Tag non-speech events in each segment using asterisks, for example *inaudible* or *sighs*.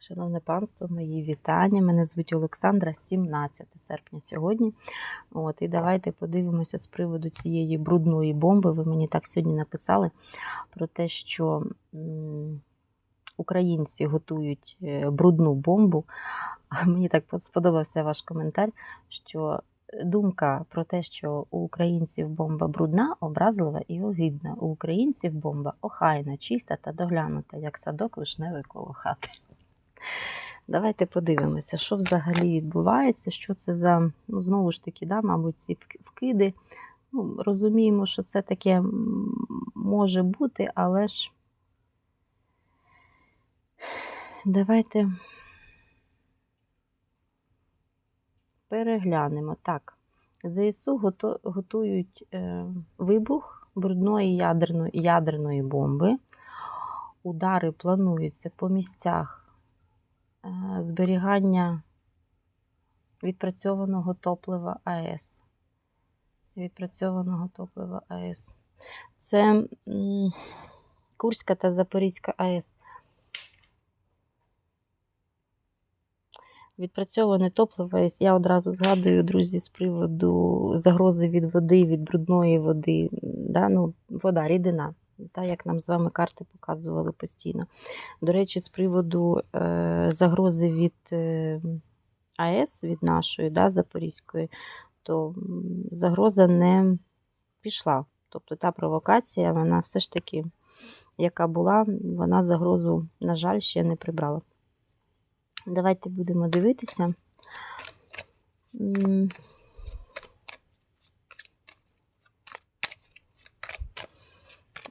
Шановне панство, мої вітання. Мене звуть Олександра, 17 серпня сьогодні. От, і давайте подивимося з приводу цієї брудної бомби. Ви мені так сьогодні написали про те, що українці готують е, брудну бомбу. Мені так сподобався ваш коментар, що думка про те, що у українців бомба брудна, образлива і огидна. У українців бомба охайна, чиста та доглянута, як садок вишневий коло хати. Давайте подивимося, що взагалі відбувається, що це за, ну, знову ж таки, да, мабуть, ці вкиди. Ну, розуміємо, що це таке може бути, але ж давайте переглянемо. Так, ЗСУ готують е, вибух брудної ядерної, ядерної бомби. Удари плануються по місцях зберігання відпрацьованого топлива АЕС. Відпрацьованого топлива АЕС. Це Курська та Запорізька АЕС. Відпрацьоване топливо, я одразу згадую, друзі, з приводу загрози від води, від брудної води. Да? Ну, вода, рідина, та, як нам з вами карти показували постійно. До речі, з приводу е, загрози від е, АЕС, від нашої да, Запорізької, то загроза не пішла. Тобто та провокація, вона все ж таки, яка була, вона загрозу, на жаль, ще не прибрала. Давайте будемо дивитися.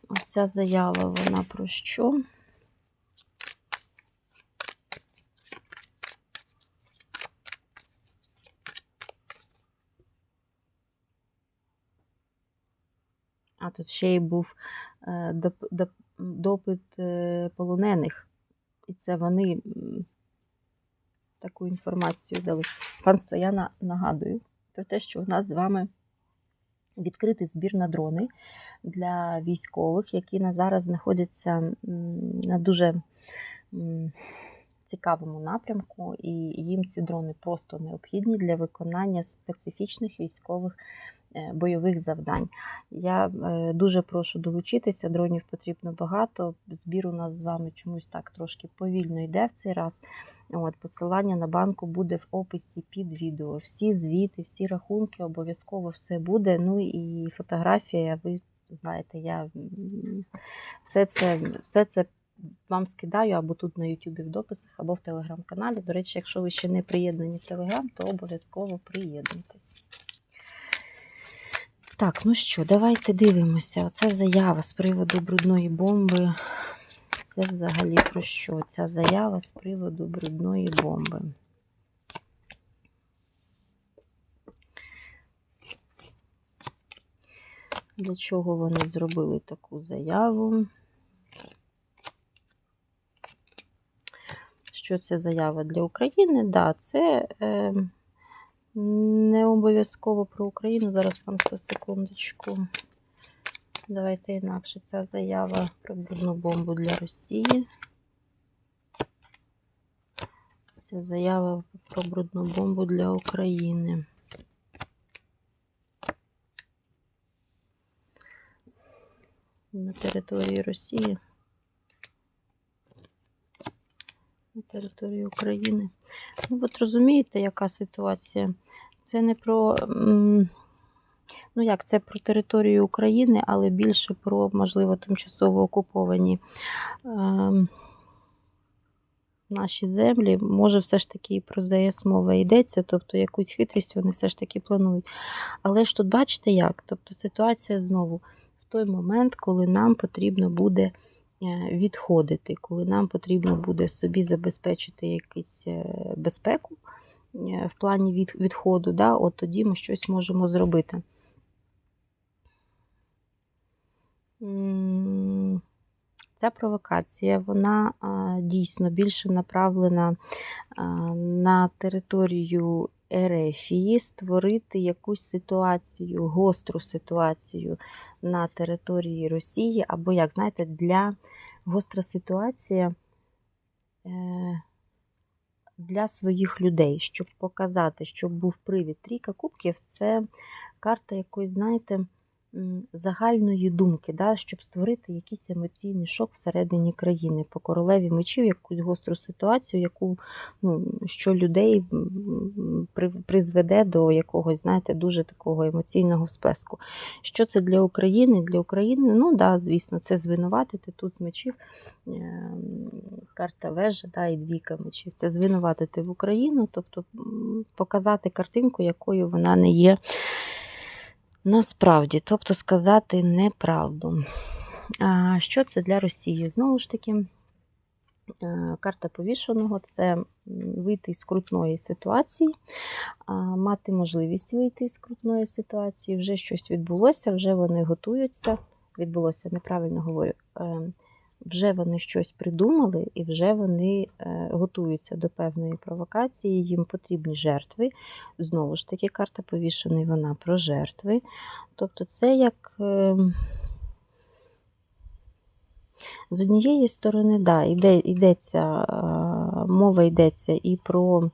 Оця заява, вона про що? А тут ще й був е, доп- доп- допит е, полонених. І це вони таку інформацію дали. Панство, я нагадую про те, що у нас з вами відкритий збір на дрони для військових, які на зараз знаходяться на дуже цікавому напрямку, і їм ці дрони просто необхідні для виконання специфічних військових бойових завдань. Я е, дуже прошу долучитися, дронів потрібно багато. Збір у нас з вами чомусь так трошки повільно йде в цей раз. От, посилання на банку буде в описі під відео. Всі звіти, всі рахунки, обов'язково все буде. Ну і фотографія, ви знаєте, я все це, все це вам скидаю або тут на YouTube в дописах, або в телеграм-каналі. До речі, якщо ви ще не приєднані в Телеграм, то обов'язково приєднуйтесь. Так, ну що, давайте дивимося. Оця заява з приводу брудної бомби. Це взагалі про що? Ця заява з приводу брудної бомби. Для чого вони зробили таку заяву? Що це заява для України? Да, це е, не обов'язково про Україну. Зараз панство секундочку. Давайте інакше. Ця заява про брудну бомбу для Росії. Це заява про брудну бомбу для України. На території Росії. На території України. Ну, от розумієте, яка ситуація? Це не про. Ну, як це про територію України, але більше про, можливо, тимчасово окуповані ем, наші землі. Може, все ж таки і про ЗС мова йдеться, тобто якусь хитрість вони все ж таки планують. Але ж тут бачите як? Тобто ситуація знову в той момент, коли нам потрібно буде е, відходити, коли нам потрібно буде собі забезпечити якусь е, безпеку в плані від, відходу, да, от тоді ми щось можемо зробити. Ця провокація, вона дійсно більше направлена на територію Ерефії, створити якусь ситуацію, гостру ситуацію на території Росії, або, як знаєте, для гостра ситуація е, для своїх людей, щоб показати, щоб був привід. Трійка кубків це карта якоїсь, знаєте, загальної думки, да, щоб створити якийсь емоційний шок всередині країни. По королеві мечів, якусь гостру ситуацію, яку ну, що людей призведе до якогось, знаєте, дуже такого емоційного всплеску. Що це для України? Для України, ну да, звісно, це звинуватити тут з мечів. ем, Карта вежа, да, і двійка мечів. Це звинуватити в Україну, тобто показати картинку, якою вона не є насправді, тобто сказати неправду. А що це для Росії? Знову ж таки, е, карта повішеного це вийти з крутної ситуації, мати можливість вийти з крутної ситуації. Вже щось відбулося, вже вони готуються. Відбулося, неправильно говорю. Вже вони щось придумали і вже вони е, готуються до певної провокації, їм потрібні жертви. Знову ж таки, карта повішений, вона про жертви. Тобто, це як. е, з однієї сторони, да, йде, йдеться, е, мова йдеться і про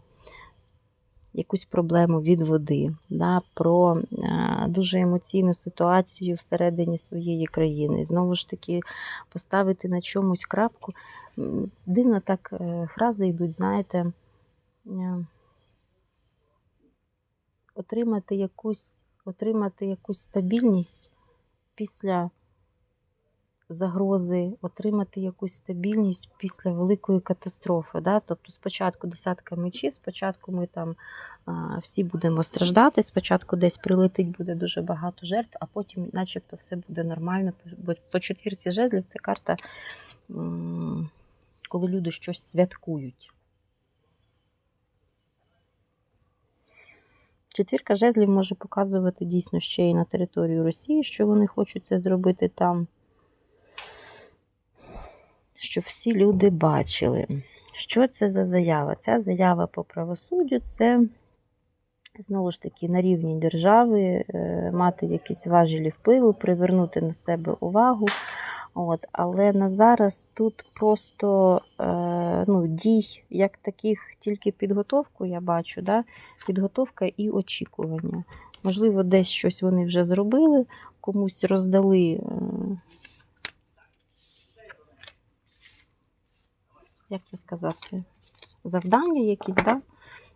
якусь проблему від води, да, про е, дуже емоційну ситуацію всередині своєї країни. Знову ж таки, поставити на чомусь крапку. Дивно так е, фрази йдуть, знаєте, е, отримати якусь, отримати якусь стабільність після загрози, отримати якусь стабільність після великої катастрофи. Да? Тобто спочатку десятка мечів, спочатку ми там всі будемо страждати, спочатку десь прилетить буде дуже багато жертв, а потім, начебто, все буде нормально. Бо по четвірці жезлів це карта, коли люди щось святкують. Четвірка жезлів може показувати дійсно ще й на територію Росії, що вони хочуть це зробити там. Щоб всі люди бачили. Що це за заява? Ця заява по правосуддю це знову ж таки на рівні держави е, мати якісь важелі впливу, привернути на себе увагу. От, але на зараз тут просто е, ну, дій як таких, тільки підготовку я бачу, да? підготовка і очікування. Можливо, десь щось вони вже зробили, комусь роздали. Як це сказати, завдання якісь, да?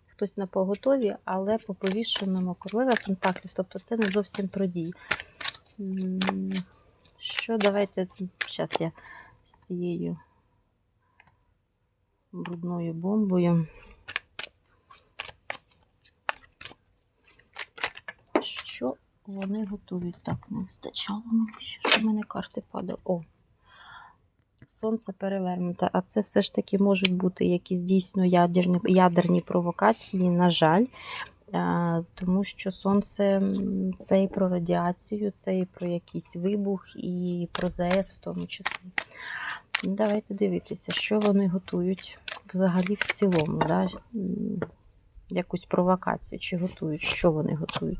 хтось на поготові, але по повішеному королева пентаклів, тобто це не зовсім про дії. Що давайте, зараз я з цією брудною бомбою. Що вони готують? Так, не вистачало мені що в мене карти падали. О, Сонце перевернуте, а це все ж таки можуть бути якісь дійсно ядерні, ядерні провокації, на жаль. Тому що сонце це і про радіацію, це і про якийсь вибух, і про ЗС в тому числі. Давайте дивитися, що вони готують взагалі в цілому. Да? Якусь провокацію, чи готують, що вони готують.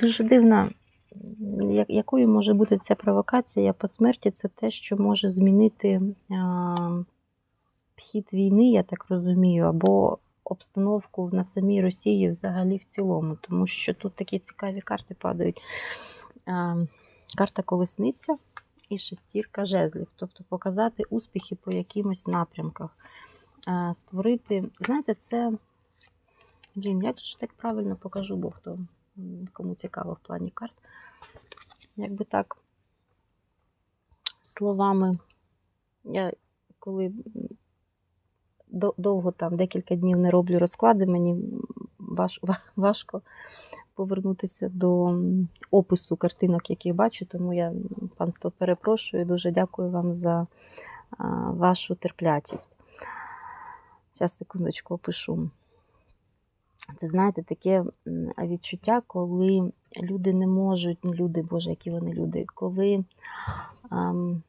Дуже дивна, якою може бути ця провокація по смерті, це те, що може змінити хід війни, я так розумію, або обстановку на самій Росії взагалі в цілому, тому що тут такі цікаві карти падають. Карта колесниця і шестірка жезлів, тобто показати успіхи по якимось напрямках, створити, знаєте, це. Блін, як же так правильно покажу, бо хто кому цікаво в плані карт. Якби так, словами, я коли довго там декілька днів не роблю розклади, мені важко повернутися до опису картинок, які бачу, тому я, панство, перепрошую, дуже дякую вам за вашу терплячість. Зараз, секундочку, опишу. Це, знаєте, таке відчуття, коли люди не можуть, ну, люди, Боже, які вони люди, коли ем,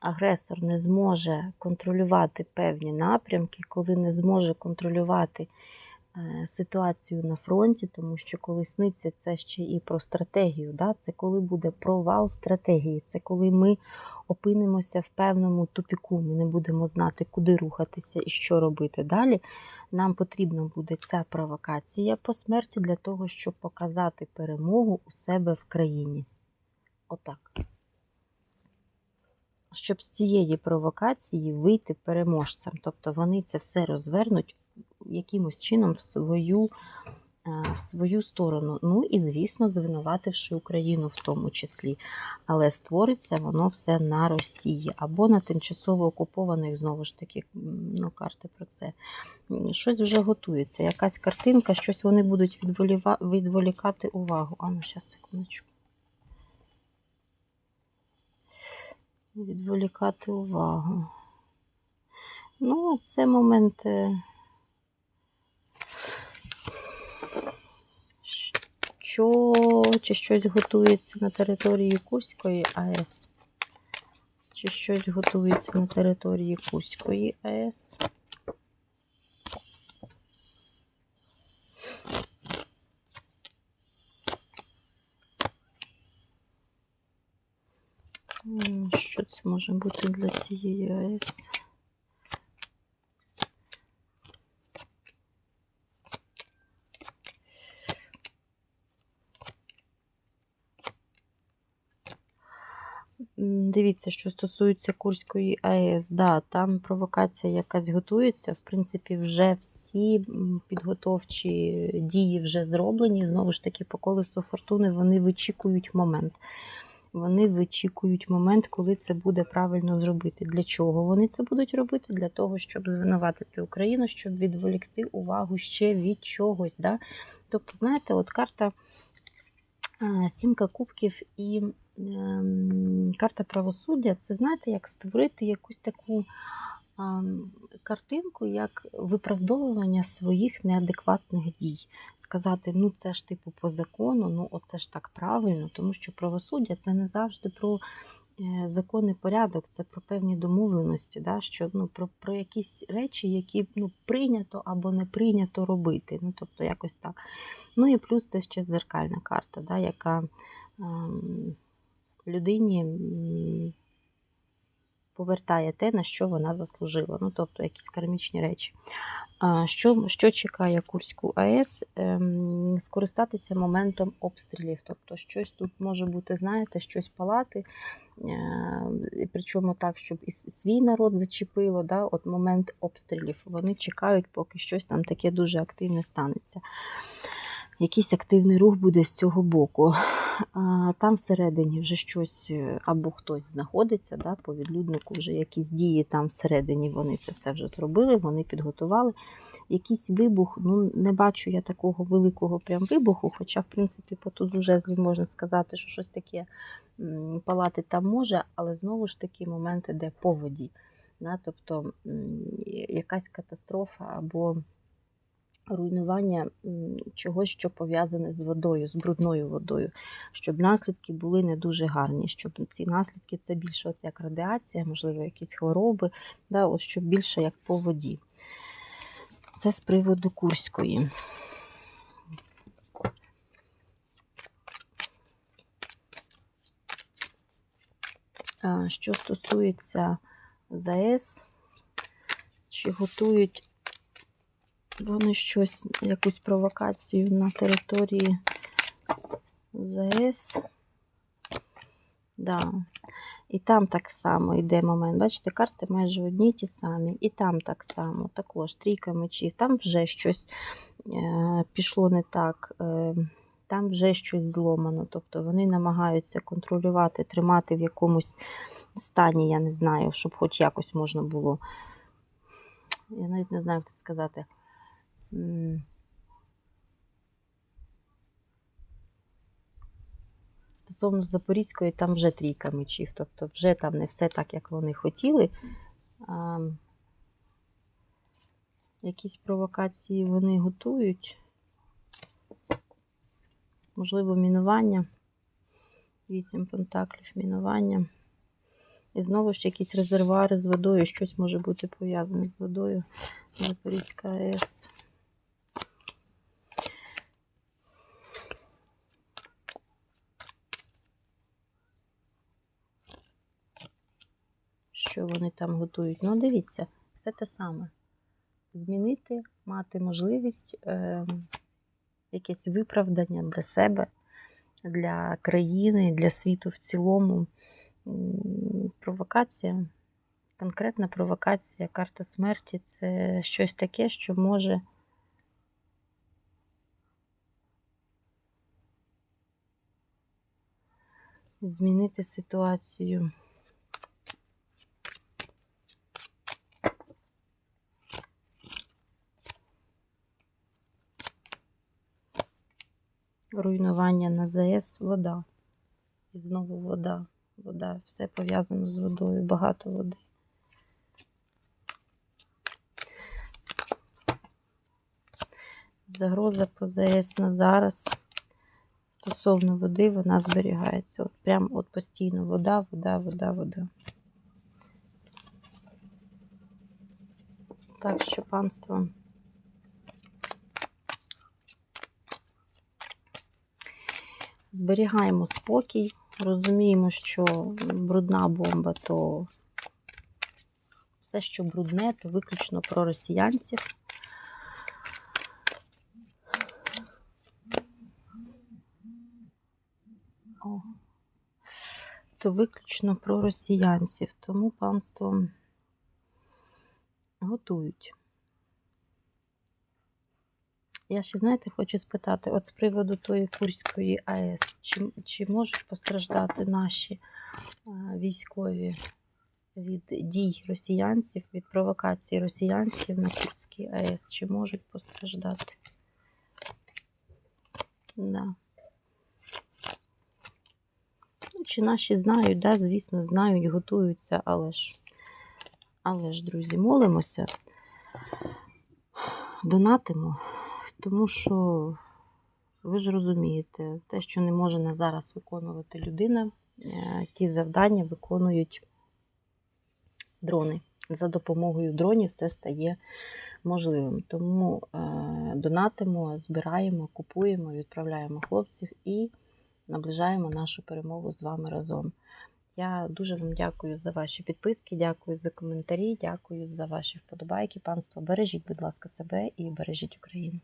агресор не зможе контролювати певні напрямки, коли не зможе контролювати ситуацію на фронті, тому що коли сниться це ще і про стратегію. Да? Це коли буде провал стратегії, це коли ми опинимося в певному тупіку, ми не будемо знати, куди рухатися і що робити далі. Нам потрібна буде ця провокація по смерті для того, щоб показати перемогу у себе в країні. Отак. Щоб з цієї провокації вийти переможцем. Тобто вони це все розвернуть якимось чином в свою, е, в свою сторону. Ну і, звісно, звинувативши Україну в тому числі. Але створиться воно все на Росії або на тимчасово окупованих, знову ж таки, ну, карти про це. Щось вже готується, якась картинка, щось вони будуть відволікати увагу. А ну, зараз, секундочку. Відволікати увагу. Ну, це момент. е, Що чи щось готується на території Курської АЕС? Чи щось готується на території Курської АЕС? Що це може бути для цієї АЕС? Дивіться, що стосується Курської АЕС, да, там провокація якась готується. В принципі, вже всі підготовчі дії вже зроблені. Знову ж таки, по колесу фортуни вони вичікують момент. Вони вичікують момент, коли це буде правильно зробити. Для чого вони це будуть робити? Для того, щоб звинуватити Україну, щоб відволікти увагу ще від чогось. Да? Тобто, знаєте, от карта Сімка кубків і карта правосуддя це знаєте, як створити якусь таку ем, картинку, як виправдовування своїх неадекватних дій. Сказати, ну це ж типу по закону, ну оце ж так правильно, тому що правосуддя це не завжди про е, законний порядок, це про певні домовленості, да, що ну, про, про якісь речі, які ну, прийнято або не прийнято робити. Ну, тобто якось так. Ну і плюс це ще дзеркальна карта, да, яка ем, людині повертає те, на що вона заслужила. Ну, тобто якісь кармічні речі. Що, що чекає Курську АЕС? Ем, Скористатися моментом обстрілів. Тобто щось тут може бути, знаєте, щось палати, е, причому так, щоб і свій народ зачепило. Да? От момент обстрілів. Вони чекають, поки щось там таке дуже активне станеться. Якийсь активний рух буде з цього боку. Там всередині вже щось е, або хтось знаходиться, да, по відлюднику вже якісь дії там всередині вони це все вже зробили, вони підготували. Якийсь вибух, ну не бачу я такого великого прям вибуху, хоча, в принципі, по тузу жезлів можна сказати, що щось таке палати там може, але знову ж таки момент іде по воді. Да, тобто якась катастрофа або руйнування чогось, що пов'язане з водою, з брудною водою, щоб наслідки були не дуже гарні, щоб ці наслідки це більше от як радіація, можливо, якісь хвороби, да, от щоб більше як по воді. Це з приводу Курської. Що стосується ЗАЕС, чи готують вони щось, якусь провокацію на території ЗАЕС. Да. І там так само йде момент. Бачите, карти майже одні ті самі. І там так само, також трійка мечів. Там вже щось е, пішло не так, е, там вже щось зломано. Тобто вони намагаються контролювати, тримати в якомусь стані, я не знаю, щоб хоч якось можна було. Я навіть не знаю, як це сказати. Стосовно Запорізької, там вже трійка мечів, тобто вже там не все так, як вони хотіли. А, якісь провокації вони готують. Можливо, мінування. Вісім пентаклів, мінування. І знову ж якісь резервуари з водою. Щось може бути пов'язане з водою. Запорізька АЕС. Що вони там готують? Ну, дивіться, все те саме. Змінити, мати можливість, е, якесь виправдання для себе, для країни, для світу в цілому. Провокація, конкретна провокація, карта смерті це щось таке, що може змінити ситуацію. Руйнування на ЗАЕС, вода. І знову вода. Вода, все пов'язано з водою, багато води. Загроза по ЗАЕС на зараз. Стосовно води, вона зберігається. От прям от постійно вода, вода, вода, вода. Так що, панство. Зберігаємо спокій, розуміємо, що брудна бомба то все, що брудне, то виключно про росіянців. О, то виключно про росіянців. Тому панство готують. Я ще, знаєте, хочу спитати, от з приводу тої Курської АЕС, чи, чи можуть постраждати наші військові від дій росіянців, від провокацій росіянців на Курській АЕС? Чи можуть постраждати? Да. Ну, чи наші знають, да, звісно, знають, готуються, але ж, але ж, друзі, молимося, *sighs* донатимо. Тому що ви ж розумієте, те, що не може на зараз виконувати людина, е, ті завдання виконують дрони. За допомогою дронів це стає можливим. Тому е, донатимо, збираємо, купуємо, відправляємо хлопців і наближаємо нашу перемогу з вами разом. Я дуже вам дякую за ваші підписки, дякую за коментарі, дякую за ваші вподобайки. Панство, бережіть, будь ласка, себе і бережіть Україну.